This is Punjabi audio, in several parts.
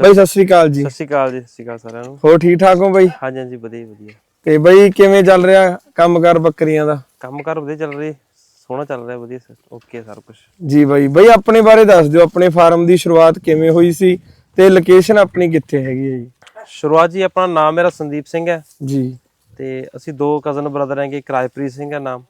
ਬਾਈ ਸਤਿ ਸ੍ਰੀ ਅਕਾਲ ਜੀ। ਸਤਿ ਸ਼੍ਰੀ ਅਕਾਲ ਜੀ ਸਤਿ ਸ਼੍ਰੀ ਅਕਾਲ ਸਾਰਿਆਂ ਨੂੰ। ਹੋਰ ਠੀਕ ਠਾਕ ਹੋ ਬਾਈ? ਹਾਂਜੀ ਹਾਂਜੀ ਵਧੀਆ ਵਧੀਆ। ਤੇ ਬਾਈ ਕਿਵੇਂ ਚੱਲ ਰਿਹਾ ਕੰਮਕਾਰ ਬੱਕਰੀਆਂ ਦਾ? ਕੰਮ ਕਾਰ ਵਧੀਆ ਚੱਲ ਰਹੀ ਸੋਹਣਾ ਚੱਲ ਰਿਹਾ ਵਧੀਆ ਓਕੇ ਸਾਰਾ ਕੁਝ ਜੀ ਬਾਈ ਬਾਈ ਆਪਣੇ ਬਾਰੇ ਦੱਸ ਦਿਓ ਆਪਣੇ ਫਾਰਮ ਦੀ ਸ਼ੁਰੂਆਤ ਕਿਵੇਂ ਹੋਈ ਸੀ ਤੇ ਲੋਕੇਸ਼ਨ ਆਪਣੀ ਕਿੱਥੇ ਹੈਗੀ ਹੈ ਜੀ? ਸ਼ੁਰੂਆਤ ਜੀ ਆਪਣਾ ਨਾਮ ਮੇਰਾ ਸੰਦੀਪ ਸਿੰਘ ਹੈ। ਜੀ। ਤੇ ਅਸੀਂ ਦੋ ਕਜ਼ਨ ਬ੍ਰਦਰ ਹੈਗੇ ਇੱਕ ਰਾਜਪ੍ਰੀਤ ਸਿੰਘ ਹੈ ਨਾਮ।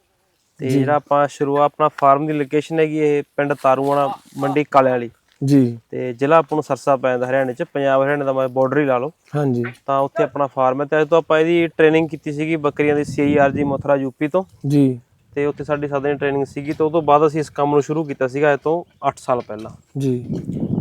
ਤੇ ਜਿਹੜਾ ਆਪਾਂ ਸ਼ੁਰੂਆਤ ਆਪਣਾ ਫਾਰਮ ਦੀ ਲੋਕੇਸ਼ਨ ਹੈਗੀ ਇਹ ਪਿੰਡ ਤਾਰੂਆਣਾ ਮੰਡੀ ਕਾਲੇ ਵਾਲੀ ਜੀ। ਤੇ ਜ਼ਿਲ੍ਹਾ ਆਪਾਂ ਨੂੰ ਸਰਸਾ ਪੈਂਦਾ ਹਰਿਆਣੇ ਚ ਪੰਜਾਬ ਹਰਿਆਣੇ ਦਾ ਬਾਰਡਰ ਹੀ ਲਾ ਲਓ। ਹਾਂਜੀ। ਤਾਂ ਉੱਥੇ ਆਪਣਾ ਫਾਰਮ ਹੈ ਤੇ ਅੱਜ ਤੋਂ ਆਪਾਂ ਇਹਦੀ ਟ੍ਰੇਨਿੰਗ ਕੀਤੀ ਸੀਗੀ ਬੱਕਰੀਆਂ ਦੀ ਸੀਆਈਆਰਜੀ ਮਥੁਰਾ ਯੂਪੀ ਤੋਂ। ਜੀ। ਤੇ ਉੱਥੇ ਸਾਡੀ ਸਾਡੀ ਟ੍ਰੇਨਿੰਗ ਸੀਗੀ ਤੇ ਤੋਂ ਬਾਅਦ ਅਸੀਂ ਇਸ ਕੰਮ ਨੂੰ ਸ਼ੁਰੂ ਕੀਤਾ ਸੀਗਾ ਇਹ ਤੋਂ 8 ਸਾਲ ਪਹਿਲਾਂ। ਜੀ।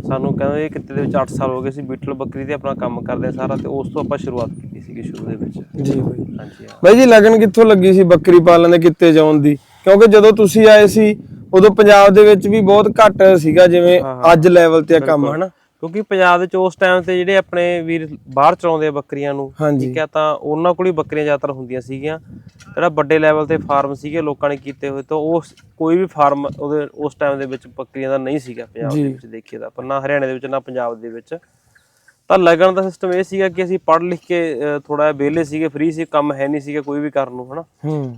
ਸਾਨੂੰ ਕਹਿੰਦੇ ਇਹ ਕਿਤੇ ਦੇ ਵਿੱਚ 8 ਸਾਲ ਹੋ ਗਏ ਸੀ ਬੀਟਲ ਬੱਕਰੀ ਤੇ ਆਪਣਾ ਕੰਮ ਕਰਦੇ ਸਾਰਾ ਤੇ ਉਸ ਤੋਂ ਆਪਾਂ ਸ਼ੁਰੂਆਤ ਕੀਤੀ ਸੀਗੀ ਸ਼ੁਰੂ ਦੇ ਵਿੱਚ। ਜੀ ਬਾਈ। ਹਾਂਜੀ ਬਾਈ ਜੀ ਲਗਨ ਕਿੱਥੋਂ ਲੱਗੀ ਸੀ ਬੱਕਰੀ ਪਾਲਣ ਦੇ ਕਿੱਤੇ ਜਾਣ ਦੀ? ਕਿਉਂਕਿ ਜਦੋਂ ਤੁਸੀਂ ਆਏ ਸੀ ਉਦੋਂ ਪੰਜਾਬ ਦੇ ਵਿੱਚ ਵੀ ਬਹੁਤ ਘੱਟ ਸੀਗਾ ਜਿਵੇਂ ਅੱਜ ਲੈਵਲ ਤੇ ਆ ਕੰਮ ਹਨਾ? ਕਿਉਂਕਿ ਪੰਜਾਬ ਦੇ ਉਸ ਟਾਈਮ ਤੇ ਜਿਹੜੇ ਆਪਣੇ ਵੀਰ ਬਾਹਰ ਚਲਾਉਂਦੇ ਆ ਬੱਕਰੀਆਂ ਨੂੰ ਠੀਕ ਹੈ ਤਾਂ ਉਹਨਾਂ ਕੋਲ ਹੀ ਬੱਕਰੀਆਂ ਜ਼ਿਆਦਾਤਰ ਹੁੰਦੀਆਂ ਸੀਗੀਆਂ। ਜਿਹੜਾ ਵੱਡੇ ਲੈਵਲ ਤੇ ਫਾਰਮ ਸੀਗੇ ਲੋਕਾਂ ਨੇ ਕੀਤੇ ਹੋਏ ਤਾਂ ਉਸ ਕੋਈ ਵੀ ਫਾਰਮ ਉਹਦੇ ਉਸ ਟਾਈਮ ਦੇ ਵਿੱਚ ਬੱਕਰੀਆਂ ਦਾ ਨਹੀਂ ਸੀਗਾ ਪੰਜਾਬ ਦੇ ਵਿੱਚ ਦੇਖੀਏ ਤਾਂ ਪਰ ਨਾ ਹਰਿਆਣੇ ਦੇ ਵਿੱਚ ਨਾ ਪੰਜਾਬ ਦੇ ਵਿੱਚ। ਤਾਂ ਲੱਗਣ ਦਾ ਸਿਸਟਮ ਇਹ ਸੀਗਾ ਕਿ ਅਸੀਂ ਪੜ੍ਹ ਲਿਖ ਕੇ ਥੋੜਾ ਜਿਹਾ ਵਿਹਲੇ ਸੀਗੇ ਫ੍ਰੀ ਸੀ ਕੰਮ ਹੈ ਨਹੀਂ ਸੀਗਾ ਕੋਈ ਵੀ ਕਰਨ ਨੂੰ ਹਨਾ?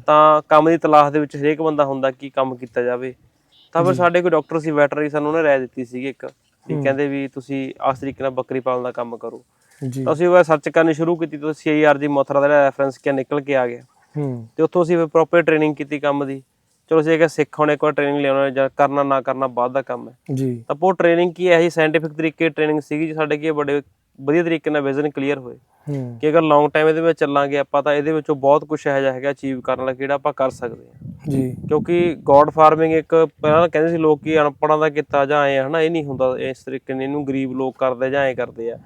ਤਾਂ ਕੰਮ ਦੀ ਤਲਾਸ਼ ਦੇ ਵਿੱਚ ਹਰੇਕ ਬੰਦਾ ਹੁੰਦਾ ਕਿ ਕੰਮ ਕੀਤਾ ਜਾਵੇ। ਤਾਂ ਫਿਰ ਸਾਡੇ ਕੋਈ ਡਾਕਟਰ ਸੀ ਵੈਟਰਨਰੀ ਸਾਨੂੰ ਉਹਨੇ ਰਾਏ ਦਿੱਤੀ ਸੀਗੀ ਇੱਕ ਵੀ ਕਹਿੰਦੇ ਵੀ ਤੁਸੀਂ ਆਸ ਤਰੀਕੇ ਨਾਲ ਬੱਕਰੀ ਪਾਲਣ ਦਾ ਕੰਮ ਕਰੋ। ਜੀ। ਅਸੀਂ ਉਹ ਸਰਚ ਕਰਨੀ ਸ਼ੁਰੂ ਕੀਤੀ ਤਾਂ ਸੀਆਈਆਰਜੀ ਮੋਥਰਾ ਦਾ ਰੈਫਰੈਂਸ ਕਿਆ ਨਿਕਲ ਕੇ ਆ ਗਿਆ। ਹੂੰ। ਤੇ ਉੱਥੋਂ ਅਸੀਂ ਫਿਰ ਪ੍ਰੋਪਰ ਟ੍ਰੇਨਿੰਗ ਕੀਤੀ ਕੰਮ ਦੀ। ਚਲੋ ਅਸੀਂ ਕਿ ਸਿੱਖ ਹੋਣੇ ਕੋਈ ਟ੍ਰੇਨਿੰਗ ਲੈਣਾ ਜਾਂ ਕਰਨਾ ਨਾ ਕਰਨਾ ਬਾਅਦ ਦਾ ਕੰਮ ਹੈ। ਜੀ। ਤਾਂ ਉਹ ਟ੍ਰੇਨਿੰਗ ਕੀ ਹੈ ਇਹ ਸਾਇੰਟੀਫਿਕ ਤਰੀਕੇ ਟ੍ਰੇਨਿੰਗ ਸੀਗੀ ਜੀ ਸਾਡੇ ਕੀ ਬੜੇ ਵਧੀਆ ਤਰੀਕੇ ਨਾਲ ਵਿਜ਼ਨ ਕਲੀਅਰ ਹੋਏ। ਹੂੰ। ਕਿ ਅਗਰ ਲੌਂਗ ਟਾਈਮ ਇਹਦੇ ਵਿੱਚ ਚੱਲਾਂਗੇ ਆਪਾਂ ਤਾਂ ਇਹਦੇ ਵਿੱਚੋਂ ਬਹੁਤ ਕੁਝ ਇਹੋ ਜਿਹਾ ਹੈਗਾ ਅਚੀਵ ਕਰਨ ਵਾਲਾ ਕਿਹੜਾ ਆਪਾਂ ਕਰ ਸਕਦੇ ਹਾਂ। ਜੀ। ਕਿਉਂਕਿ ਗੋਡ ਫਾਰਮਿੰਗ ਇੱਕ ਪਹਿਲਾਂ ਕਹਿੰਦੇ ਸੀ ਲੋਕ ਕਿ ਅਨਪੜਾਂ ਦਾ ਕੀਤਾ ਜਾਂ ਐ ਹਨਾ ਇਹ ਨਹੀਂ ਹੁੰਦਾ ਇਸ ਤਰੀਕੇ ਨਾਲ ਇਹਨੂੰ ਗਰੀਬ ਲੋਕ ਕਰਦੇ ਜਾਂ ਐ ਕਰਦੇ ਆ।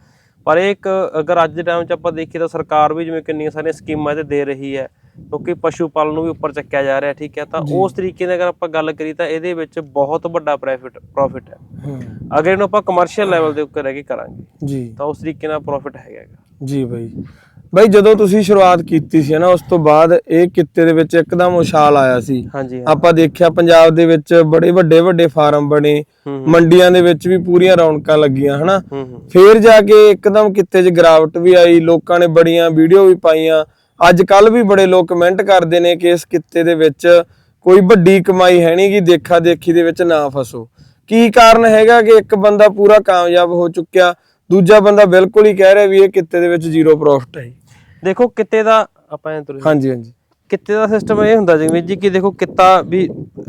ਪਰ ਇਹ ਇੱਕ ਅਗਰ ਅੱਜ ਦੇ ਟਾਈਮ 'ਚ ਆਪਾਂ ਦੇਖੀਏ ਤਾਂ ਸਰਕਾਰ ਵੀ ਜਿਵੇਂ ਕਿੰਨੀਆਂ ਸਾਰੀਆਂ ਸਕੀਮਾਂ ਇਹਦੇ ਦੇ ਰਹੀ ਹੈ। ਕਿਉਂਕਿ ਪਸ਼ੂ ਪਾਲਣ ਨੂੰ ਵੀ ਉੱਪਰ ਚੱਕਿਆ ਜਾ ਰਿਹਾ ਠੀਕ ਹੈ ਤਾਂ ਉਸ ਤਰੀਕੇ ਦੀ ਅਗਰ ਆਪਾਂ ਗੱਲ ਕਰੀ ਤਾਂ ਇਹਦੇ ਵਿੱਚ ਬਹੁਤ ਵੱਡਾ ਪ੍ਰੋਫਿਟ ਪ੍ਰੋਫਿਟ ਹੈ। ਅਗਰ ਇਹਨੂੰ ਆਪਾਂ ਕਮਰਸ਼ੀਅਲ ਲੈਵਲ ਦੇ ਉੱਤੇ ਰਹਿ ਕੇ ਕਰਾਂਗੇ ਜੀ। ਤਾਂ ਉਸ ਤਰੀਕੇ ਨਾਲ ਪ੍ਰੋਫਿਟ ਹੈਗਾ। ਜੀ ਬਾਈ। ਬਾਈ ਜਦੋਂ ਤੁਸੀਂ ਸ਼ੁਰੂਆਤ ਕੀਤੀ ਸੀ ਨਾ ਉਸ ਤੋਂ ਬਾਅਦ ਇਹ ਕਿੱਤੇ ਦੇ ਵਿੱਚ ਇੱਕਦਮ ਉਛਾਲ ਆਇਆ ਸੀ। ਆਪਾਂ ਦੇਖਿਆ ਪੰਜਾਬ ਦੇ ਵਿੱਚ ਬੜੇ ਵੱਡੇ ਵੱਡੇ ਫਾਰਮ ਬਣੇ। ਮੰਡੀਆਂ ਦੇ ਵਿੱਚ ਵੀ ਪੂਰੀਆਂ ਰੌਣਕਾਂ ਲੱਗੀਆਂ ਹਨਾ ਫੇਰ ਜਾ ਕੇ ਇੱਕਦਮ ਕਿੱਤੇ 'ਚ ਗਿਰਾਵਟ ਵੀ ਆਈ ਲੋਕਾਂ ਨੇ ਬੜੀਆਂ ਵੀਡੀਓ ਵੀ ਪਾਈਆਂ। ਅੱਜ ਕੱਲ ਵੀ ਬੜੇ ਲੋਕ ਕਮੈਂਟ ਕਰਦੇ ਨੇ ਕਿ ਇਸ ਕਿੱਤੇ ਦੇ ਵਿੱਚ ਕੋਈ ਵੱਡੀ ਕਮਾਈ ਹੈ ਨਹੀਂ ਕਿ ਦੇਖਾ ਦੇਖੀ ਦੇ ਵਿੱਚ ਨਾ ਫਸੋ। ਕੀ ਕਾਰਨ ਹੈਗਾ ਕਿ ਇੱਕ ਬੰਦਾ ਪੂਰਾ ਕਾਮਯਾਬ ਹੋ ਚੁੱਕਿਆ ਦੂਜਾ ਬੰਦਾ ਬਿਲਕੁਲ ਹੀ ਕਹਿ ਰਿਹਾ ਵੀ ਇਹ ਕਿੱਤੇ ਦੇ ਵਿੱਚ ਜ਼ੀਰੋ ਪ੍ਰੋਫਿਟ ਹੈ। ਦੇਖੋ ਕਿਤੇ ਦਾ ਆਪਾਂ ਐਂ ਤੁਰੇ ਹਾਂਜੀ ਹਾਂਜੀ। ਕਿੱਤੇ ਦਾ ਸਿਸਟਮ ਇਹ ਹੁੰਦਾ ਜਿਵੇਂ ਜੀ ਕਿ ਦੇਖੋ ਕਿੱਤਾ ਵੀ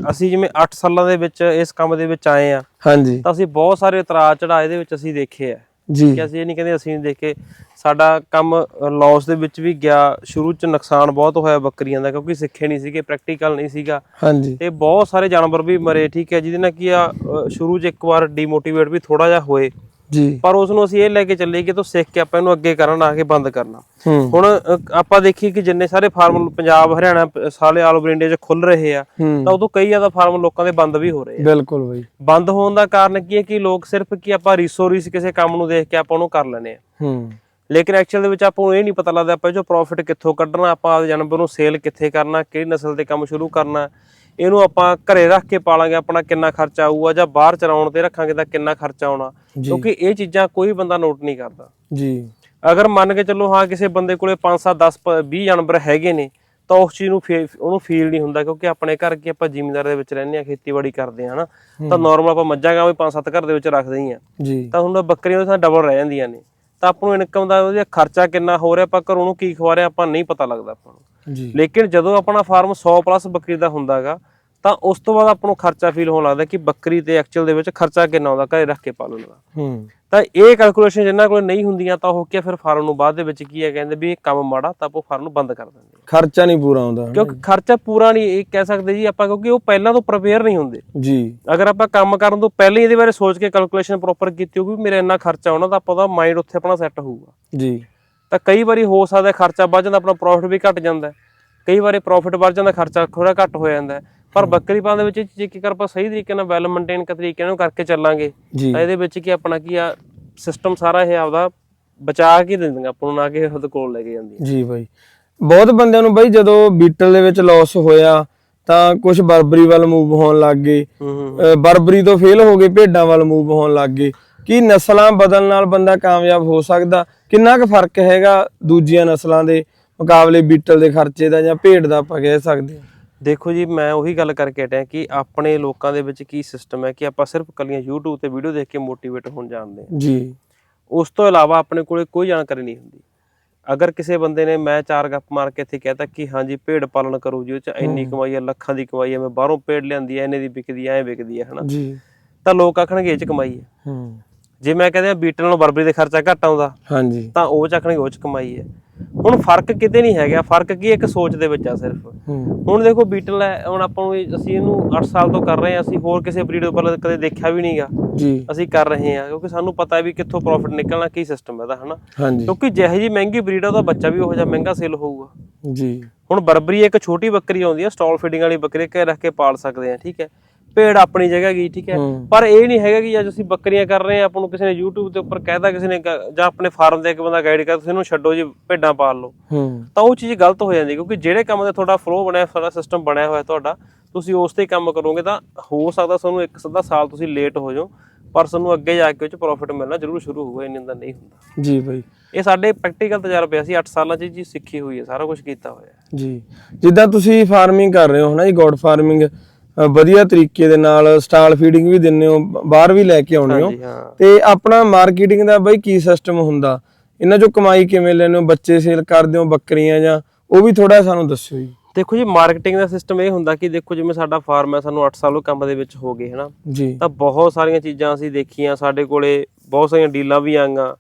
ਅਸੀਂ ਜਿਵੇਂ 8 ਸਾਲਾਂ ਦੇ ਵਿੱਚ ਇਸ ਕੰਮ ਦੇ ਵਿੱਚ ਆਏ ਆ ਹਾਂਜੀ। ਤਾਂ ਅਸੀਂ ਬਹੁਤ ਸਾਰੇ ਉਤਰਾਅ ਚੜਾਅ ਇਹਦੇ ਵਿੱਚ ਅਸੀਂ ਦੇਖੇ ਆ। ਜੀ। ਕਿ ਅਸੀਂ ਇਹ ਨਹੀਂ ਕਹਿੰਦੇ ਅਸੀਂ ਦੇਖੇ ਸਾਡਾ ਕੰਮ ਲਾਸ ਦੇ ਵਿੱਚ ਵੀ ਗਿਆ ਸ਼ੁਰੂ ਚ ਨੁਕਸਾਨ ਬਹੁਤ ਹੋਇਆ ਬੱਕਰੀਆਂ ਦਾ ਕਿਉਂਕਿ ਸਿੱਖੇ ਨਹੀਂ ਸੀਗੇ ਪ੍ਰੈਕਟੀਕਲ ਨਹੀਂ ਸੀਗਾ। ਹਾਂਜੀ। ਤੇ ਬਹੁਤ ਸਾਰੇ ਜਾਨਵਰ ਵੀ ਮਰੇ ਠੀਕ ਹੈ ਜਿਹਦੇ ਨਾਲ ਕੀ ਆ ਸ਼ੁਰੂ ਚ ਇੱਕ ਵਾਰ ਡੀਮੋਟੀਵੇਟ ਵੀ ਥੋੜਾ ਜਿਹਾ ਹੋਏ। ਜੀ। ਪਰ ਉਸ ਨੂੰ ਅਸੀਂ ਇਹ ਲੈ ਕੇ ਚੱਲੇ ਕਿ ਤੂੰ ਸਿੱਖ ਕੇ ਆਪਾਂ ਇਹਨੂੰ ਅੱਗੇ ਕਰਨ ਆ ਕੇ ਬੰਦ ਕਰਨਾ। ਹੁਣ ਆਪਾਂ ਦੇਖੀਏ ਕਿ ਜਿੰਨੇ ਸਾਰੇ ਫਾਰਮ ਪੰਜਾਬ ਹਰਿਆਣਾ ਸਾਰੇ ਆਲ ਓਵਰ ਇੰਡੀਆ 'ਚ ਖੁੱਲ ਰਹੇ ਆ ਤਾਂ ਉਦੋਂ ਕਈ ਜ਼ਿਆਦਾ ਫਾਰਮ ਲੋਕਾਂ ਦੇ ਬੰਦ ਵੀ ਹੋ ਰਹੇ ਆ। ਬਿਲਕੁਲ ਬਾਈ। ਬੰਦ ਹੋਣ ਦਾ ਕਾਰਨ ਕੀ ਹੈ ਕਿ ਲੋਕ ਸਿਰਫ ਕਿ ਆਪਾਂ ਰੀਸੋ ਰੀਸ ਕਿਸੇ ਕੰਮ ਨੂੰ ਦੇਖ ਕੇ ਆਪਾਂ ਉਹਨੂੰ ਕਰ ਲੈਨੇ ਆ। ਹੂੰ। ਲੇਕਿਨ ਐਕਚੁਅਲ ਦੇ ਵਿੱਚ ਆਪਾਂ ਨੂੰ ਇਹ ਨਹੀਂ ਪਤਾ ਲੱਗਦਾ ਆਪਾਂ ਚੋਂ ਪ੍ਰੋਫਿਟ ਕਿੱਥੋਂ ਕੱਢਣਾ ਆਪਾਂ ਜਾਨਵਰ ਨੂੰ ਸੇਲ ਕਿੱਥੇ ਕਰਨਾ ਕਿਹੜੀ ਨਸਲ ਤੇ ਕੰਮ ਸ਼ੁਰੂ ਕਰਨਾ ਇਹਨੂੰ ਆਪਾਂ ਘਰੇ ਰੱਖ ਕੇ ਪਾਲਾਂਗੇ ਆਪਣਾ ਕਿੰਨਾ ਖਰਚਾ ਆਊਗਾ ਜਾਂ ਬਾਹਰ ਚਰਾਉਣ ਤੇ ਰੱਖਾਂਗੇ ਤਾਂ ਕਿੰਨਾ ਖਰਚਾ ਆਉਣਾ। ਕਿਉਂਕਿ ਇਹ ਚੀਜ਼ਾਂ ਕੋਈ ਬੰਦਾ ਨੋਟ ਨਹੀਂ ਕਰਦਾ। ਜੀ। ਅਗਰ ਮੰਨ ਕੇ ਚੱਲੋ ਹਾਂ ਕਿਸੇ ਬੰਦੇ ਕੋਲੇ 5 7 10 20 ਜਾਨਵਰ ਹੈਗੇ ਨੇ ਤਾਂ ਉਸ ਚੀਜ਼ ਨੂੰ ਉਹਨੂੰ ਫੀਲ ਨਹੀਂ ਹੁੰਦਾ ਕਿਉਂਕਿ ਆਪਣੇ ਘਰ ਕੀ ਆਪਾਂ ਜ਼ਿਮੀਂਦਾਰ ਦੇ ਵਿੱਚ ਰਹਿੰਦੇ ਆ ਖੇਤੀਬਾੜੀ ਕਰਦੇ ਆ ਹਨਾ। ਤਾਂ ਨਾਰਮਲ ਆਪਾਂ ਮੱਝਾਂ ਗਾਵਾਂ ਵੀ 5-7 ਘਰ ਦੇ ਵਿੱਚ ਰੱਖਦੇ ਹੀ ਆ ਜੀ। ਤਾਂ ਹੁਣ ਬੱਕਰੀਆਂ ਉਹਦੇ ਡਬਲ ਰਹਿ ਜਾਂਦੀਆਂ ਨੇ। ਤਾਂ ਆਪਾਂ ਨੂੰ ਇਨਕਮ ਦਾ ਉਹਦਾ ਖਰਚਾ ਕਿੰਨਾ ਹੋ ਰਿਹਾ ਆਪਾਂ ਘਰੋਂ ਨੂੰ ਕੀ ਖਵਾ ਰਹੇ ਆਪਾਂ ਨਹੀਂ ਪਤਾ ਲੱਗਦਾ ਆਪਾਂ ਨੂੰ। ਲੇਕਿਨ ਜਦੋਂ ਆਪਣਾ ਫਾਰਮ 100 ਪਲੱਸ ਬੱਕਰੀ ਦਾ ਹੁੰਦਾਗਾ ਤਾਂ ਉਸ ਤੋਂ ਬਾਅਦ ਆਪਾਂ ਨੂੰ ਖਰਚਾ ਫੀਲ ਹੋਣ ਲੱਗਦਾ ਕਿ ਬੱਕਰੀ ਤੇ ਐਕਚੁਅਲ ਦੇ ਵਿੱਚ ਖਰਚਾ ਕਿੰਨਾ ਆਉਂਦਾ ਘਰੇ ਰੱਖ ਕੇ ਪਾਲਣ ਦਾ ਹੂੰ। ਤਾਂ ਇਹ ਕੈਲਕੂਲੇਸ਼ਨ ਜਿੰਨਾਂ ਕੋਲ ਨਹੀਂ ਹੁੰਦੀਆਂ ਤਾਂ ਉਹ ਕੀ ਫਿਰ ਫਾਰਮ ਨੂੰ ਬਾਅਦ ਦੇ ਵਿੱਚ ਕੀ ਹੈ ਕਹਿੰਦੇ ਵੀ ਇਹ ਕੰਮ ਮਾੜਾ ਤਾਂ ਆਪਾਂ ਫਾਰਮ ਨੂੰ ਬੰਦ ਕਰ ਦਿੰਦੇ। ਖਰਚਾ ਨਹੀਂ ਪੂਰਾ ਆਉਂਦਾ। ਕਿਉਂਕਿ ਖਰਚਾ ਪੂਰਾ ਨਹੀਂ ਇਹ ਕਹਿ ਸਕਦੇ ਜੀ ਆਪਾਂ ਕਿਉਂਕਿ ਉਹ ਪਹਿਲਾਂ ਤੋਂ ਪ੍ਰਪੇਅਰ ਨਹੀਂ ਹੁੰਦੇ। ਜੀ। ਅਗਰ ਆਪਾਂ ਕੰਮ ਕਰਨ ਤੋਂ ਪਹਿਲਾਂ ਹੀ ਇਹਦੇ ਬਾਰੇ ਸੋਚ ਕੇ ਕੈਲਕੂਲੇਸ਼ਨ ਪ੍ਰੋਪਰ ਕੀਤੀ ਹੋਊਗੀ ਮੇਰਾ ਇੰਨਾ ਖਰਚਾ ਆਉਣਾ ਤਾਂ ਆਪਾਂ ਦਾ ਮਾਈਂਡ ਉੱਥੇ ਆਪਣਾ ਸੈੱਟ ਹੋਊਗਾ। ਜੀ। ਤਾਂ ਕਈ ਵਾਰੀ ਹੋ ਸਕਦਾ ਖਰਚਾ ਵੱਧ ਜਾਂਦਾ ਆਪਣਾ ਪ੍ਰੋਫਿਟ ਵੀ ਘਟ ਜਾਂਦਾ। ਕਈ ਵਾਰੀ ਪ੍ਰੋਫਿਟ ਵੱਧ ਜਾਂਦਾ ਖਰਚਾ ਥੋੜਾ ਘੱਟ ਹੋ ਜਾਂਦਾ। ਪਰ ਬੱਕਰੀ ਪਾਲਣ ਦੇ ਵਿੱਚ ਇਹ ਚੀਜ਼ ਜੇਕਰ ਆਪਾਂ ਸਹੀ ਤਰੀਕੇ ਨਾਲ ਵੈਲ ਮੇਨਟੇਨ ਕਰ ਤਰੀਕੇ ਨਾਲ ਕਰਕੇ ਚੱਲਾਂਗੇ ਜੀ। ਤਾਂ ਇਹਦੇ ਵਿੱਚ ਕੀ ਆਪਣਾ ਕੀ ਆ ਸਿਸਟਮ ਸਾਰਾ ਇਹ ਆਪਦਾ ਬਚਾ ਕੇ ਦਿੰਦੀਆਂ ਆਪਾਂ ਨੂੰ ਨਾ ਕਿ ਉਹਦੇ ਕੋਲ ਲੈ ਕੇ ਜਾਂਦੀਆਂ ਜੀ ਬਾਈ। ਬਹੁਤ ਬੰਦਿਆਂ ਨੂੰ ਬਾਈ ਜਦੋਂ ਬੀਟਲ ਦੇ ਵਿੱਚ ਲਾਸ ਹੋਇਆ ਤਾਂ ਕੁਝ ਬਰਬਰੀ ਵੱਲ ਮੂਵ ਹੋਣ ਲੱਗ ਗਏ। ਬਰਬਰੀ ਤੋਂ ਫੇਲ ਹੋ ਗਏ ਭੇਡਾਂ ਵੱਲ ਮੂਵ ਹੋਣ ਲੱਗ ਗਏ। ਕੀ ਨਸਲਾਂ ਬਦਲਣ ਨਾਲ ਬੰਦਾ ਕਾਮਯਾਬ ਹੋ ਸਕਦਾ? ਕਿੰਨਾ ਕੁ ਫ਼ਰਕ ਹੈਗਾ ਦੂਜੀਆਂ ਨਸਲਾਂ ਦੇ ਮੁਕਾਬਲੇ ਬੀਟਲ ਦੇ ਖਰਚੇ ਦਾ ਜਾਂ ਭੇਡ ਦਾ ਆਪਾਂ ਕਹਿ ਸਕਦੇ ਹਾਂ? ਦੇਖੋ ਜੀ ਮੈਂ ਉਹੀ ਗੱਲ ਕਰਕੇ ਹਟਿਆ ਕਿ ਆਪਣੇ ਲੋਕਾਂ ਦੇ ਵਿੱਚ ਕੀ ਸਿਸਟਮ ਹੈ ਕਿ ਆਪਾਂ ਸਿਰਫ ਕੱਲੀਆਂ YouTube ਤੇ ਵੀਡੀਓ ਦੇਖ ਕੇ ਮੋਟੀਵੇਟ ਹੋਣ ਜਾਣਦੇ ਹਾਂ। ਜੀ। ਉਸ ਤੋਂ ਇਲਾਵਾ ਆਪਣੇ ਕੋਲੇ ਕੋਈ ਜਾਣਕਾਰੀ ਨਹੀਂ ਹੁੰਦੀ। ਅਗਰ ਕਿਸੇ ਬੰਦੇ ਨੇ ਮੈਂ ਚਾਰ ਗੱਪ ਮਾਰ ਕੇ ਇੱਥੇ ਕਹਿਤਾ ਕਿ ਹਾਂਜੀ ਭੇਡ ਪਾਲਣ ਕਰੋ ਜੀ ਉਹ ਚ ਇੰਨੀ ਕਮਾਈ ਹੈ ਲੱਖਾਂ ਦੀ ਕਮਾਈ ਹੈ ਮੈਂ ਬਾਹਰੋਂ ਭੇਡ ਲਿਆਂਦੀ ਹੈ ਇੰਨੇ ਦੀ ਵਿਕਦੀ ਐ ਵਿਕਦੀ ਹੈ ਹਨਾ? ਜੀ। ਤਾਂ ਲੋਕ ਆਖਣਗੇ ਇਹ ਚ ਕਮਾਈ ਹੈ। ਹੂੰ। ਜੇ ਮੈਂ ਕਹਿੰਦਾ ਬੀਟਲ ਨਾਲੋਂ ਬਰਬਰੀ ਦੇ ਖਰਚਾ ਘੱਟ ਆਉਂਦਾ ਹਾਂਜੀ। ਤਾਂ ਉਹ ਚ ਆਖਣਗੇ ਉਹ ਚ ਕਮਾਈ ਹੈ। ਹੁਣ ਫ਼ਰਕ ਕਿਤੇ ਨਹੀਂ ਹੈਗਾ ਫ਼ਰਕ ਕੀ? ਇੱਕ ਸੋਚ ਦੇ ਵਿੱਚ ਆ ਸਿਰਫ। ਹੁਣ ਦੇਖੋ ਬੀਟਲ ਹੈ ਹੁਣ ਆਪਾਂ ਨੂੰ ਅਸੀਂ ਇਹਨੂੰ 8 ਸਾਲ ਤੋਂ ਕਰ ਰਹੇ ਹਾਂ ਅਸੀਂ ਹੋਰ ਕਿਸੇ ਬਰੀਡ ਉੱਪਰ ਕਦੇ ਦੇਖਿਆ ਵੀ ਨਹੀਂਗਾ। ਜੀ। ਅਸੀਂ ਕਰ ਰਹੇ ਹਾਂ ਕਿਉਂਕਿ ਸਾਨੂੰ ਪਤਾ ਹੈ ਵੀ ਕਿੱਥੋਂ ਪ੍ਰੋਫਿਟ ਨਿਕਲਣਾ ਕੀ ਸਿਸਟਮ ਹੈ ਦਾ ਹਨਾ? ਕਿਉਂਕਿ ਜਿਹੋ ਜੀ ਮਹਿੰਗੀ ਬਰੀਡ ਆ ਉਹਦਾ ਬੱਚਾ ਵੀ ਉਹੋ ਜਿਹਾ ਮਹਿੰਗਾ ਸੇਲ ਹੋਊਗਾ। ਜੀ। ਹੁਣ ਬਰਬਰੀ ਇੱਕ ਛੋਟੀ ਬੱਕਰੀ ਆਉਂਦੀ ਹੈ ਸਟਾਲ ਫੀਡਿੰਗ ਵਾਲੀ ਬੱਕਰੀ ਘਰੇ ਰੱਖ ਕੇ ਪਾਲ ਸਕਦੇ ਆ ਠੀਕ ਹੈ? ਭੇਡ ਆਪਣੀ ਜਗ੍ਹਾ ਗਈ ਠੀਕ ਹੈ। ਪਰ ਇਹ ਨਹੀਂ ਹੈਗਾ ਕਿ ਅੱਜ ਅਸੀਂ ਬੱਕਰੀਆਂ ਕਰ ਰਹੇ ਆ ਆਪਾਂ ਨੂੰ ਕਿਸੇ ਨੇ YouTube ਦੇ ਉੱਪਰ ਕਹਿਤਾ ਕਿਸੇ ਨੇ ਜਾਂ ਆਪਣੇ ਫਾਰਮ ਤੇ ਇੱਕ ਬੰਦਾ ਗਾਈਡ ਕਰ ਤੁਸੀਂ ਇਹਨੂੰ ਛੱਡੋ ਜੀ ਭੇਡਾਂ ਪਾਲ ਲਓ। ਤਾਂ ਉਹ ਚੀਜ਼ ਗਲਤ ਹੋ ਜਾਂਦੀ ਕਿਉਂਕਿ ਜਿਹੜੇ ਕੰਮ ਤੇ ਤੁਹਾਡਾ ਫਲੋ ਬਣਿਆ ਸਾਰਾ ਸਿਸਟਮ ਬਣਿਆ ਹੋਇਆ ਤੁਹਾਡਾ ਤੁਸੀਂ ਉਸ ਤੇ ਕੰਮ ਕਰੋਗੇ ਤਾਂ ਹੋ ਸਕਦਾ ਤੁਹਾਨੂੰ ਇੱਕ ਸਦਾ ਸਾਲ ਤੁਸੀਂ ਲੇਟ ਹੋ ਜਾਓ ਪਰ ਤੁਹਾਨੂੰ ਅੱਗੇ ਜਾ ਕੇ ਉਹ ਚ ਪ੍ਰੋਫਿਟ ਮਿਲਣਾ ਜ਼ਰੂਰ ਸ਼ੁਰੂ ਹੋਊਗਾ ਇੰਨੇ ਦਾ ਨਹੀਂ ਹੁੰਦਾ। ਜੀ ਬਾਈ। ਇਹ ਸਾਡੇ ਪ੍ਰੈਕਟੀਕਲ ਤਜਰਬੇ ਅਸੀਂ 8 ਸਾਲਾਂ ਚ ਚੀਜ਼ ਸਿੱਖੀ ਹੋਈ ਹੈ ਸਾਰਾ ਕੁਝ ਕੀਤਾ ਹੋਇਆ ਜੀ। ਜਿੱਦਾਂ ਤੁਸੀਂ ਫਾਰਮਿੰਗ ਕਰ ਰਹੇ ਹੋ ਹਨਾ ਜੀ ਗੋਡ ਫਾਰਮਿੰਗ ਵਧੀਆ ਤਰੀਕੇ ਦੇ ਨਾਲ ਸਟਾਲ ਫੀਡਿੰਗ ਵੀ ਦਿੰਦੇ ਹੋ ਬਾਹਰ ਵੀ ਲੈ ਕੇ ਆਉਂਦੇ ਹੋ। ਤੇ ਆਪਣਾ ਮਾਰਕੀਟਿੰਗ ਦਾ ਬਾਈ ਕੀ ਸਿਸਟਮ ਹੁੰਦਾ? ਇਹਨਾਂ ਚੋਂ ਕਮਾਈ ਕਿਵੇਂ ਲੈਂਦੇ ਹੋ? ਬੱਚੇ ਸੇਲ ਕਰਦੇ ਹੋ ਬੱਕਰੀਆਂ ਜਾਂ ਉਹ ਵੀ ਥੋੜਾ ਸਾਨੂੰ ਦੱਸਿਓ ਜੀ। ਦੇਖੋ ਜੀ ਮਾਰਕੀਟਿੰਗ ਦਾ ਸਿਸਟਮ ਇਹ ਹੁੰਦਾ ਕਿ ਦੇਖੋ ਜਿਵੇਂ ਸਾਡਾ ਫਾਰਮ ਹੈ ਸਾਨੂੰ 8 ਸਾਲ ਉਹ ਕੰਮ ਦੇ ਵਿੱਚ ਹੋ ਗਏ ਹਨਾ? ਤਾਂ ਬਹੁਤ ਸਾਰੀਆਂ ਚੀਜ਼ਾਂ ਅਸੀਂ ਦੇਖੀਆਂ ਸਾਡੇ ਕੋਲੇ ਬਹੁਤ ਸਾਰੀਆਂ ਡੀਲਾਂ ਵੀ ਆਈਆਂ।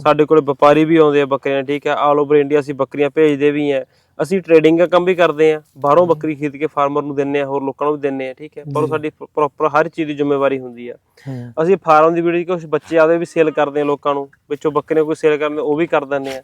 ਸਾਡੇ ਕੋਲੇ ਵਪਾਰੀ ਵੀ ਆਉਂਦੇ ਆ ਬੱਕਰੀਆਂ ਠੀਕ ਹੈ? ਆਲ ਓਵਰ ਇੰਡੀਆ ਅਸੀਂ ਬੱਕਰੀਆਂ ਭੇਜਦੇ ਵੀ ਆ ਅਸੀਂ ਟ੍ਰੇਡਿੰਗ ਦਾ ਕੰਮ ਵੀ ਕਰਦੇ ਆ ਬਾਹਰੋਂ ਬੱਕਰੀ ਖਰੀਦ ਕੇ ਫਾਰਮਰ ਨੂੰ ਦਿੰਨੇ ਆ ਹੋਰ ਲੋਕਾਂ ਨੂੰ ਵੀ ਦਿੰਨੇ ਆ ਠੀਕ ਹੈ। ਪਰ ਸਾਡੀ ਪ੍ਰੋਪਰ ਹਰ ਚੀਜ਼ ਦੀ ਜ਼ਿੰਮੇਵਾਰੀ ਹੁੰਦੀ ਆ। ਅਸੀਂ ਫਾਰਮ ਦੀ ਵੀਡੀਓ ਕੁਝ ਬੱਚੇ ਆਦੇ ਵੀ ਸੇਲ ਕਰਦੇ ਆ ਲੋਕਾਂ ਨੂੰ ਵਿੱਚੋਂ ਬੱਕਰੀਆਂ ਕੋਈ ਸੇਲ ਕਰਦੇ ਉਹ ਵੀ ਕਰ ਦਿੰਦੇ ਆ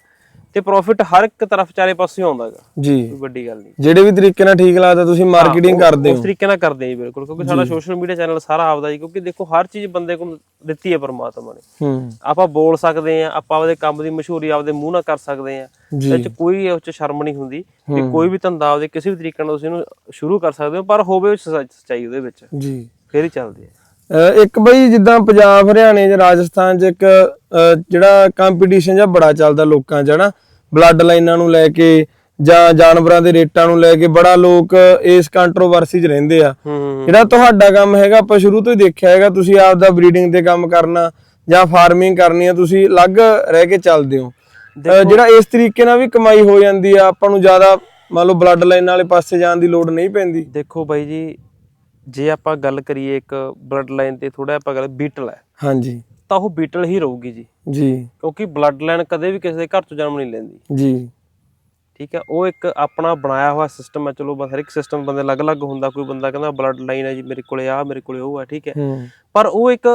ਤੇ ਪ੍ਰੋਫਿਟ ਹਰ ਇੱਕ ਤਰਫ ਚਾਰੇ ਪਾਸੇ ਆਉਂਦਾ ਹੈਗਾ। ਜੀ। ਵੱਡੀ ਗੱਲ ਨਹੀਂ। ਜਿਹੜੇ ਵੀ ਤਰੀਕੇ ਨਾਲ ਠੀਕ ਲੱਗਦਾ ਤੁਸੀਂ ਮਾਰਕੀਟਿੰਗ ਕਰਦੇ ਉਸ ਹੋ ਤਰੀਕੇ ਨਾਲ ਕਰਦੇ ਹਾਂ ਜੀ ਬਿਲਕੁਲ ਕਿਉਂਕਿ ਸਾਡਾ ਸੋਸ਼ਲ ਮੀਡੀਆ ਚੈਨਲ ਸਾਰਾ ਆਪਦਾ ਜੀ ਕਿਉਂਕਿ ਦੇਖੋ ਹਰ ਚੀਜ਼ ਬੰਦੇ ਕੋਲ ਦਿੱਤੀ ਹੈ ਪਰਮਾਤਮਾ ਨੇ। ਹੂੰ। ਆਪਾਂ ਬੋਲ ਸਕਦੇ ਆ ਆਪਾਂ ਆਪਦੇ ਕੰਮ ਦੀ ਮਸ਼ਹੂਰੀ ਆਪਦੇ ਮੂੰਹ ਨਾਲ ਕਰ ਸਕਦੇ ਆ ਇਹ ਚ ਕੋਈ ਉਸ ਚ ਸ਼ਰਮ ਨਹੀਂ ਹੁੰਦੀ ਕਿ ਕੋਈ ਵੀ ਧੰਦਾ ਆਪਦੇ ਕਿਸੇ ਵੀ ਤਰੀਕੇ ਨਾਲ ਤੁਸੀਂ ਇਹਨੂੰ ਸ਼ੁਰੂ ਕਰ ਸਕਦੇ ਹੋ ਪਰ ਹੋਵੇ ਸੱਚ- ਸੱਚਾਈ ਉਹਦੇ ਵਿੱਚ। ਜੀ। ਫੇਰ ਹੀ ਚੱਲਦੇ ਆ ਅਹ ਇੱਕ ਬਈ ਜਿੱਦਾਂ ਪੰਜਾਬ ਹਰਿਆਣੇ ਜਾਂ ਰਾਜਸਥਾਨ 'ਚ ਇੱਕ ਜਿਹੜਾ ਕੰਪੀਟੀਸ਼ਨ ਜਾਂ ਬੜਾ ਚੱਲਦਾ ਲੋਕਾਂ 'ਚ ਹਨਾ? ਬਲੱਡ ਲਾਈਨਾਂ ਨੂੰ ਲੈ ਕੇ ਜਾਂ ਜਾਨਵਰਾਂ ਦੇ ਰੇਟਾਂ ਨੂੰ ਲੈ ਕੇ ਬੜਾ ਲੋਕ ਇਸ ਕੰਟਰੋਵਰਸੀ 'ਚ ਰਹਿੰਦੇ ਆ। ਜਿਹੜਾ ਤੁਹਾਡਾ ਕੰਮ ਹੈਗਾ ਆਪਾਂ ਸ਼ੁਰੂ ਤੋਂ ਹੀ ਦੇਖਿਆ ਹੈਗਾ ਤੁਸੀਂ ਆਪ ਦਾ ਬਰੀਡਿੰਗ ਤੇ ਕੰਮ ਕਰਨਾ ਜਾਂ ਫਾਰਮਿੰਗ ਕਰਨੀ ਆ ਤੁਸੀਂ ਅਲੱਗ ਰਹਿ ਕੇ ਚੱਲਦੇ ਹੋ। ਜਿਹੜਾ ਇਸ ਤਰੀਕੇ ਨਾਲ ਵੀ ਕਮਾਈ ਹੋ ਜਾਂਦੀ ਆ ਆਪਾਂ ਨੂੰ ਜ਼ਿਆਦਾ ਮੰਨ ਲਓ ਬਲੱਡ ਲਾਈਨ ਵਾਲੇ ਪਾਸੇ ਜਾਣ ਦੀ ਲੋੜ ਨਹੀਂ ਪੈਂਦੀ। ਦੇਖੋ ਬਾਈ ਜੀ ਜੇ ਆਪਾਂ ਗੱਲ ਕਰੀਏ ਇੱਕ ਬਲੱਡ ਲਾਈਨ ਤੇ ਥੋੜਾ ਆਪਾਂ ਗੱਲ ਬੀਟਲ ਹੈ ਹਾਂਜੀ। ਤਾਂ ਉਹ ਬੀਟਲ ਹੀ ਰਹੂਗੀ ਜੀ। ਜੀ। ਕਿਉਂਕਿ ਬਲੱਡ ਲਾਈਨ ਕਦੇ ਵੀ ਕਿਸੇ ਦੇ ਘਰ ਤੋਂ ਜਨਮ ਨਹੀਂ ਲੈਂਦੀ। ਜੀ। ਠੀਕ ਹੈ ਉਹ ਇੱਕ ਆਪਣਾ ਬਣਾਇਆ ਹੋਇਆ ਸਿਸਟਮ ਹੈ ਚਲੋ ਬਸ ਹਰ ਇੱਕ ਸਿਸਟਮ ਬੰਦੇ ਅਲੱਗ-ਅਲੱਗ ਹੁੰਦਾ ਕੋਈ ਬੰਦਾ ਕਹਿੰਦਾ ਬਲੱਡ ਲਾਈਨ ਹੈ ਜੀ ਮੇਰੇ ਕੋਲੇ ਆ ਮੇਰੇ ਕੋਲੇ ਉਹ ਹੈ ਠੀਕ ਹੈ। ਪਰ ਉਹ ਇੱਕ